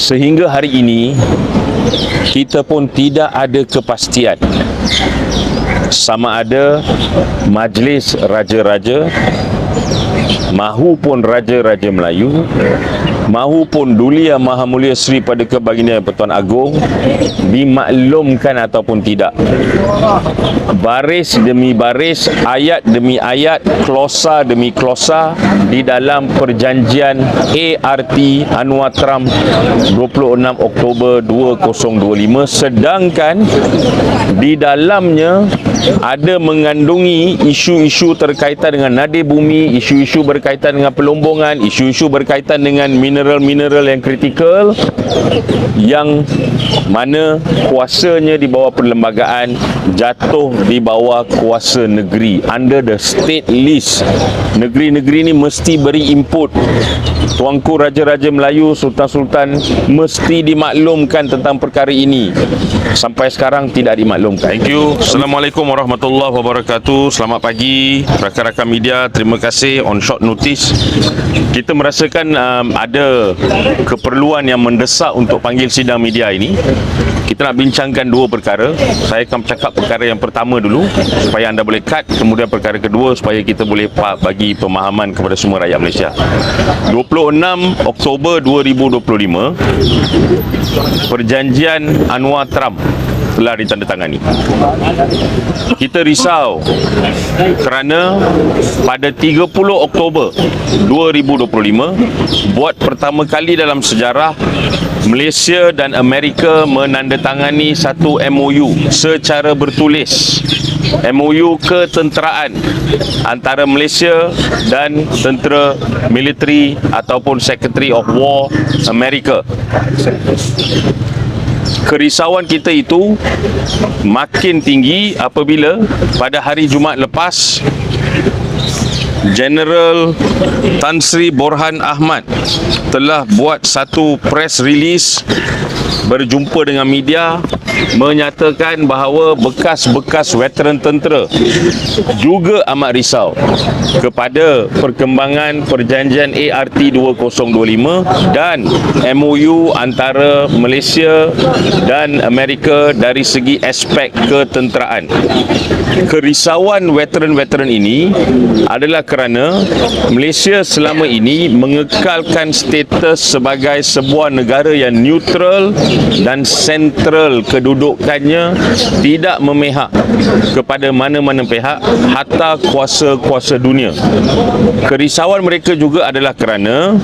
sehingga hari ini kita pun tidak ada kepastian. Sama ada majlis raja-raja mahupun raja-raja Melayu. Mahupun Duli Yang Maha Mulia Sri Paduka Baginda Yang Pertuan Agong. Dimaklumkan ataupun tidak. Baris demi baris ayat demi ayat klosa demi klosa di dalam perjanjian ART Anwar Trump 26 Oktober 2025 sedangkan di dalamnya ada mengandungi isu-isu terkaitan dengan nadir bumi, isu-isu berkaitan dengan pelombongan, isu-isu berkaitan dengan mineral-mineral yang kritikal yang mana kuasanya di bawah perlembagaan jatuh di bawah kuasa negeri under the state list. Negeri-negeri ni mesti beri input. Tuanku Raja-Raja Melayu, Sultan-Sultan mesti dimaklumkan tentang perkara ini. Sampai sekarang tidak dimaklumkan. Thank you. Assalamualaikum warahmatullahi wabarakatuh. Selamat pagi rakan-rakan media. Terima kasih on short notice. Kita merasakan um, ada keperluan yang mendesak untuk panggil sidang media ini. Kita nak bincangkan dua perkara. Saya akan bercakap perkara yang pertama dulu supaya anda boleh cut. Kemudian perkara kedua supaya kita boleh bagi pemahaman kepada semua rakyat Malaysia. 26 Oktober 2025 Perjanjian Anwar Trump telah ditandatangani. Kita risau kerana pada 30 Oktober 2025 buat pertama kali dalam sejarah Malaysia dan Amerika menandatangani satu MOU secara bertulis. MOU ketenteraan antara Malaysia dan tentera militeri ataupun Secretary of War Amerika kerisauan kita itu makin tinggi apabila pada hari Jumaat lepas General Tan Sri Borhan Ahmad telah buat satu press release berjumpa dengan media menyatakan bahawa bekas-bekas veteran tentera juga amat risau kepada perkembangan perjanjian ART 2025 dan MOU antara Malaysia dan Amerika dari segi aspek ketenteraan. Kerisauan veteran-veteran ini adalah kerana Malaysia selama ini mengekalkan status sebagai sebuah negara yang neutral dan sentral kedudukannya tidak memihak kepada mana-mana pihak hatta kuasa-kuasa dunia. Kerisauan mereka juga adalah kerana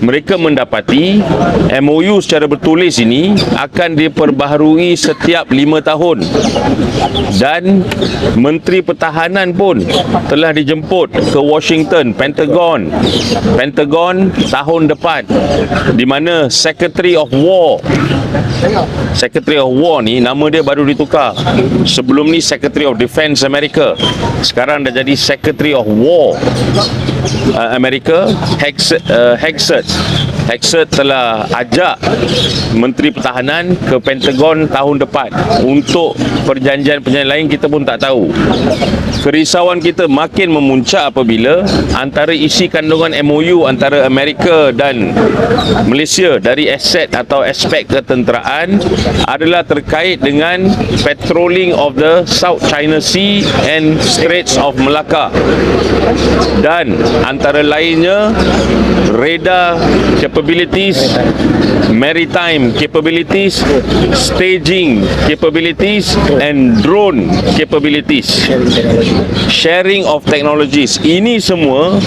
mereka mendapati MOU secara bertulis ini akan diperbaharui setiap lima tahun dan Menteri Pertahanan pun telah dijemput ke Washington, Pentagon. Pentagon tahun depan di mana Secretary of War Secretary of War ni nama dia baru ditukar. Sebelum ni Secretary of Defense Amerika. Sekarang dah jadi Secretary of War uh, Amerika uh, Hexet Hexet telah ajak Menteri Pertahanan ke Pentagon tahun depan untuk perjanjian-perjanjian lain kita pun tak tahu. Kerisauan kita makin memuncak apabila antara isi kandungan MOU antara Amerika dan Malaysia dari aset atau aspek ketenteraan adalah terkait dengan patrolling of the South China Sea and Straits of Malacca dan antara lainnya radar capabilities maritime capabilities staging capabilities and drone capabilities. Sharing of technologies. Ini semua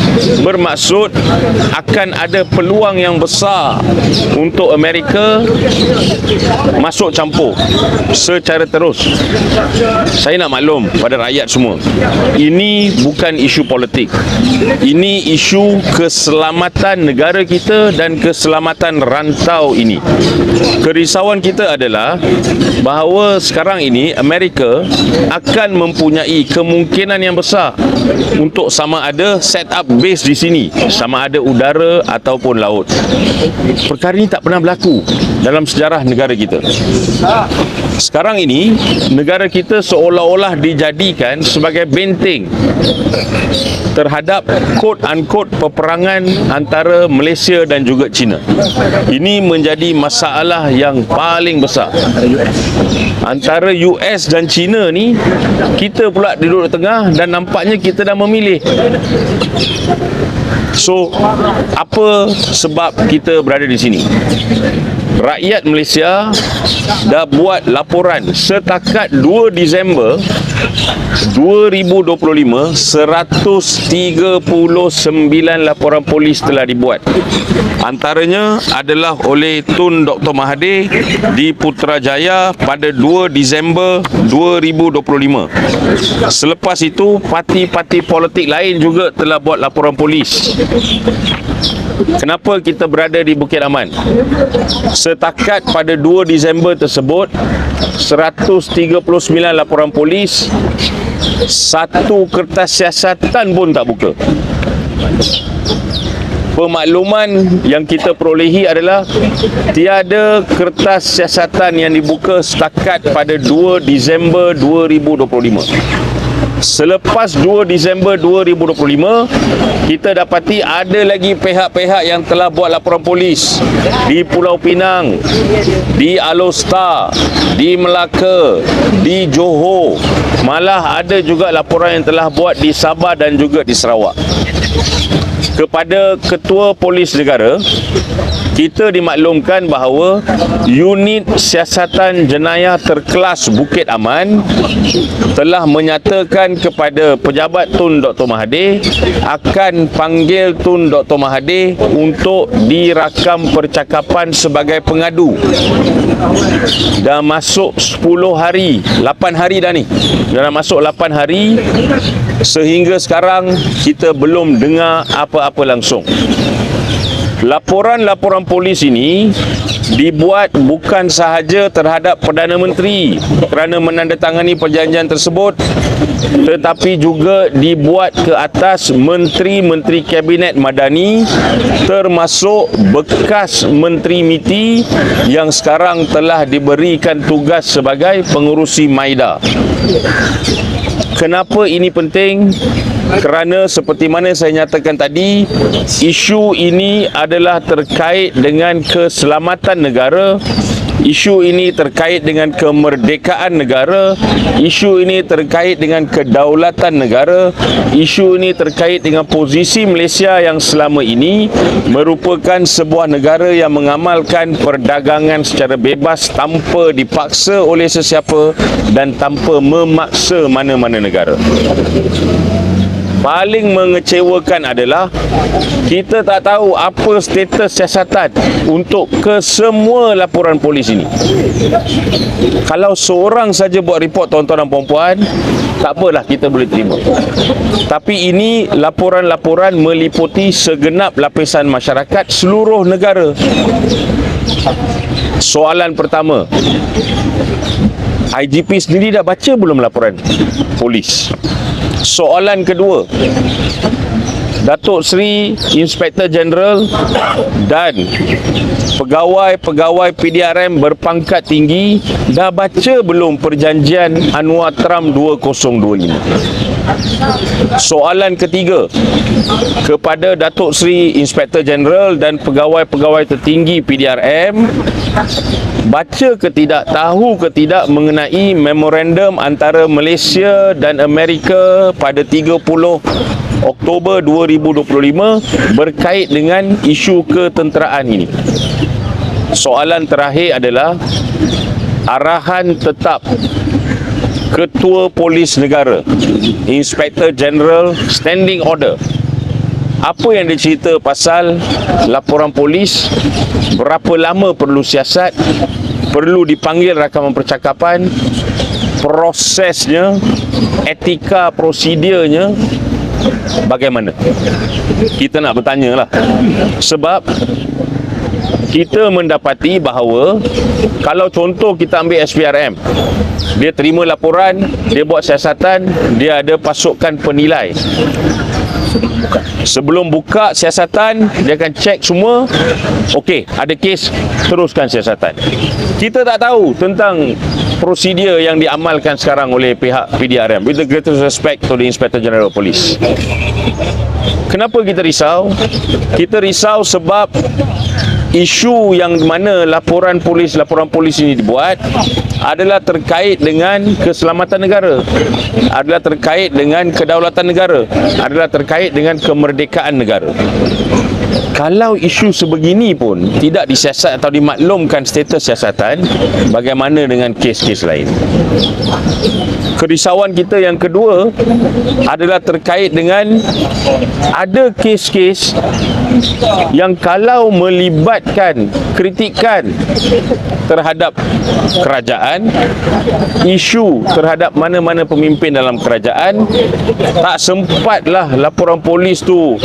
bermaksud akan ada peluang yang besar untuk Amerika masuk campur secara terus. Saya nak maklum pada rakyat semua ini bukan isu politik. Ini isu keselamatan negara kita dan keselamatan rantau ini. Kerisauan kita adalah bahawa sekarang ini Amerika akan mempunyai kemungkinan yang besar untuk sama ada set up base di sini, sama ada udara ataupun laut. Perkara ini tak pernah berlaku dalam sejarah negara kita. Sekarang ini negara kita seolah-olah dijadikan sebagai benteng terhadap quote unquote peperangan antara Malaysia dan juga China. Ini menjadi masalah yang paling besar. Antara US dan China ni kita pula duduk di tengah dan nampaknya kita dah memilih. So apa sebab kita berada di sini? Rakyat Malaysia dah buat laporan setakat 2 Disember 2025 139 laporan polis telah dibuat. Antaranya adalah oleh Tun Dr. Mahathir di Putrajaya pada 2 Disember 2025. Selepas itu parti-parti politik lain juga telah buat laporan polis. Kenapa kita berada di Bukit Aman? Setakat pada 2 Disember tersebut 139 laporan polis satu kertas siasatan pun tak buka. Pemakluman yang kita perolehi adalah tiada kertas siasatan yang dibuka setakat pada 2 Disember 2025. Selepas 2 Disember 2025 Kita dapati ada lagi pihak-pihak yang telah buat laporan polis Di Pulau Pinang Di Alostar Di Melaka Di Johor. Malah ada juga laporan yang telah buat di Sabah dan juga di Sarawak. Kepada ketua polis negara kita dimaklumkan bahawa unit siasatan jenayah terkelas Bukit Aman telah menyatakan kepada pejabat Tun Dr. Mahathir akan panggil Tun Dr. Mahathir untuk dirakam percakapan sebagai pengadu dah masuk 10 hari 8 hari dah ni dah masuk 8 hari sehingga sekarang kita belum dengar apa-apa langsung. Laporan-laporan polis ini dibuat bukan sahaja terhadap Perdana Menteri kerana menandatangani perjanjian tersebut tetapi juga dibuat ke atas menteri-menteri kabinet madani termasuk bekas menteri MITI yang sekarang telah diberikan tugas sebagai pengurusi MAIDA. Kenapa ini penting? Kerana seperti mana saya nyatakan tadi, isu ini adalah terkait dengan keselamatan negara. Isu ini terkait dengan kemerdekaan negara, isu ini terkait dengan kedaulatan negara, isu ini terkait dengan posisi Malaysia yang selama ini merupakan sebuah negara yang mengamalkan perdagangan secara bebas tanpa dipaksa oleh sesiapa dan tanpa memaksa mana-mana negara paling mengecewakan adalah kita tak tahu apa status siasatan untuk ke semua laporan polis ini. Kalau seorang saja buat report tuan-tuan dan puan-puan, tak apalah kita boleh terima. Tapi ini laporan-laporan meliputi segenap lapisan masyarakat seluruh negara. Soalan pertama, IGP sendiri dah baca belum laporan polis? Soalan kedua. Datuk Seri Inspektor Jeneral dan pegawai-pegawai PDRM berpangkat tinggi dah baca belum perjanjian Anwar Trump 2025 Soalan ketiga kepada Datuk Seri Inspektor Jeneral dan pegawai-pegawai tertinggi PDRM baca ke tidak tahu ke tidak mengenai memorandum antara Malaysia dan Amerika pada 30 Oktober 2025 berkait dengan isu ketenteraan ini. Soalan terakhir adalah arahan tetap Ketua Polis Negara Inspektor General Standing Order. Apa yang dia cerita pasal laporan polis berapa lama perlu siasat perlu dipanggil rakaman percakapan prosesnya etika prosedurnya bagaimana? Kita nak bertanya lah sebab kita mendapati bahawa kalau contoh kita ambil SPRM dia terima laporan dia buat siasatan dia ada pasukan penilai Sebelum buka siasatan, dia akan cek semua. Okey, ada kes, teruskan siasatan. Kita tak tahu tentang prosedur yang diamalkan sekarang oleh pihak PDRM. With the greatest respect to the Inspector General Police. Kenapa kita risau? Kita risau sebab isu yang mana laporan polis laporan polis ini dibuat adalah terkait dengan keselamatan negara. Adalah terkait dengan kedaulatan negara. Adalah terkait dengan kemerdekaan negara. Kalau isu sebegini pun tidak disiasat atau dimaklumkan status siasatan bagaimana dengan kes-kes lain kerisauan kita yang kedua adalah terkait dengan ada kes-kes yang kalau melibatkan kritikan terhadap kerajaan isu terhadap mana-mana pemimpin dalam kerajaan tak sempatlah laporan polis tu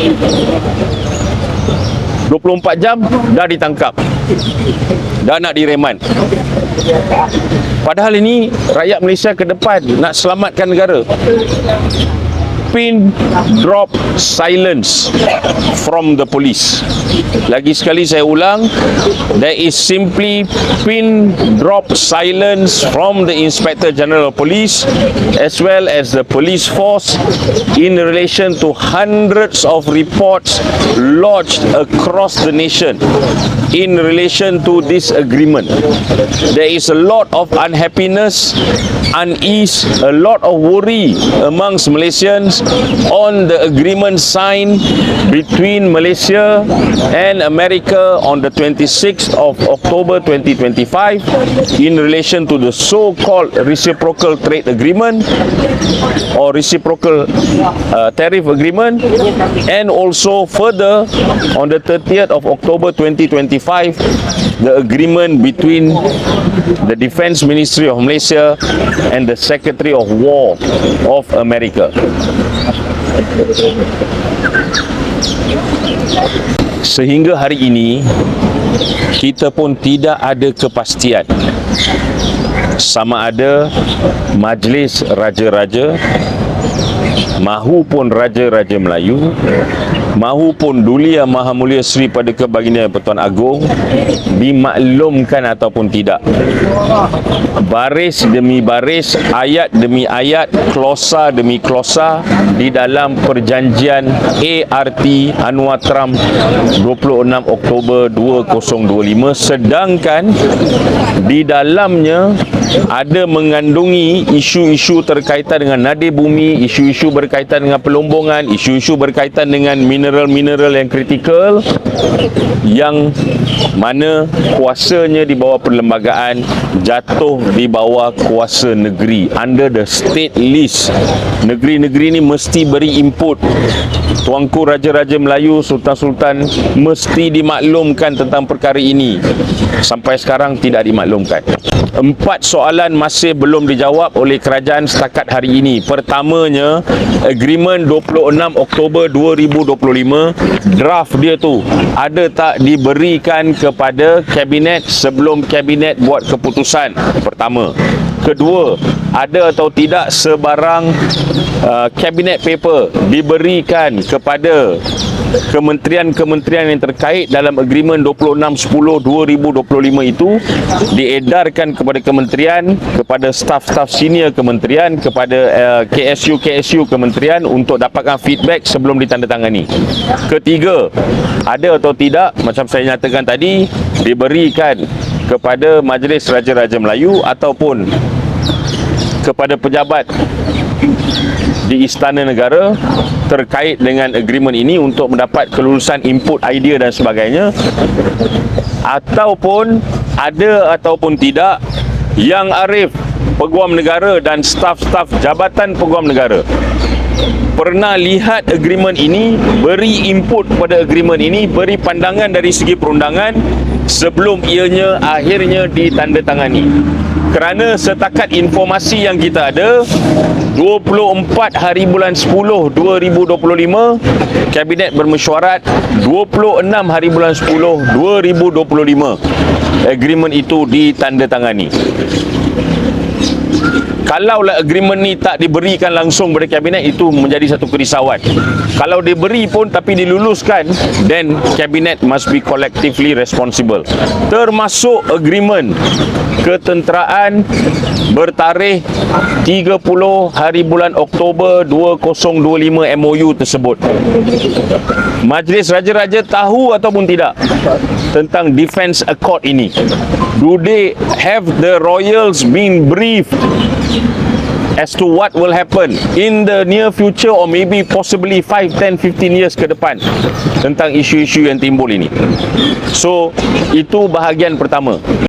24 jam dah ditangkap. Dah nak direman padahal ini rakyat Malaysia ke depan nak selamatkan negara pin drop silence from the police. Lagi sekali saya ulang, there is simply pin drop silence from the Inspector General of Police as well as the police force in relation to hundreds of reports lodged across the nation in relation to this agreement. There is a lot of unhappiness, unease, a lot of worry amongst Malaysians on the agreement signed between Malaysia and America on the 26th of October 2025 in relation to the so-called reciprocal trade agreement or reciprocal uh, tariff agreement and also further on the 30th of October 2025 the agreement between the Defense Ministry of Malaysia and the Secretary of War of America. Sehingga hari ini kita pun tidak ada kepastian. Sama ada majlis raja-raja mahupun raja-raja Melayu mahupun Duli Yang Maha Mulia Seri Paduka Baginda Pertuan Agong dimaklumkan ataupun tidak. Baris demi baris ayat demi ayat klosa demi klosa di dalam perjanjian ART Anwar Trump 26 Oktober 2025 sedangkan di dalamnya ada mengandungi isu-isu terkaitan dengan nadir bumi, isu-isu berkaitan dengan pelombongan, isu-isu berkaitan dengan mineral-mineral yang kritikal yang mana kuasanya di bawah perlembagaan jatuh di bawah kuasa negeri under the state list. Negeri-negeri ini mesti beri input. Tuanku Raja-Raja Melayu, Sultan-Sultan mesti dimaklumkan tentang perkara ini. Sampai sekarang tidak dimaklumkan. Empat soalan masih belum dijawab oleh kerajaan setakat hari ini. Pertamanya, agreement 26 Oktober 2025, draft dia tu ada tak diberikan kepada kabinet sebelum kabinet buat keputusan? Pertama. Kedua, ada atau tidak sebarang uh, cabinet paper diberikan kepada kementerian-kementerian yang terkait dalam agreement 2610-2025 itu diedarkan kepada kementerian, kepada staf-staf senior kementerian, kepada uh, KSU-KSU kementerian untuk dapatkan feedback sebelum ditandatangani. Ketiga, ada atau tidak macam saya nyatakan tadi diberikan kepada Majlis Raja-Raja Melayu ataupun kepada pejabat di Istana Negara terkait dengan agreement ini untuk mendapat kelulusan input idea dan sebagainya ataupun ada ataupun tidak yang arif peguam negara dan staf-staf jabatan peguam negara pernah lihat agreement ini beri input pada agreement ini beri pandangan dari segi perundangan sebelum ianya akhirnya ditandatangani kerana setakat informasi yang kita ada 24 hari bulan 10 2025 kabinet bermesyuarat 26 hari bulan 10 2025 agreement itu ditandatangani Kalaulah agreement ni tak diberikan langsung kepada kabinet itu menjadi satu kerisauan. Kalau diberi pun tapi diluluskan then kabinet must be collectively responsible. Termasuk agreement ketenteraan bertarikh 30 hari bulan Oktober 2025 MOU tersebut. Majlis Raja-Raja tahu ataupun tidak tentang Defence Accord ini? Do they have the royals being briefed as to what will happen in the near future or maybe possibly 5, 10, 15 years ke depan tentang isu-isu yang timbul ini. So, itu bahagian pertama.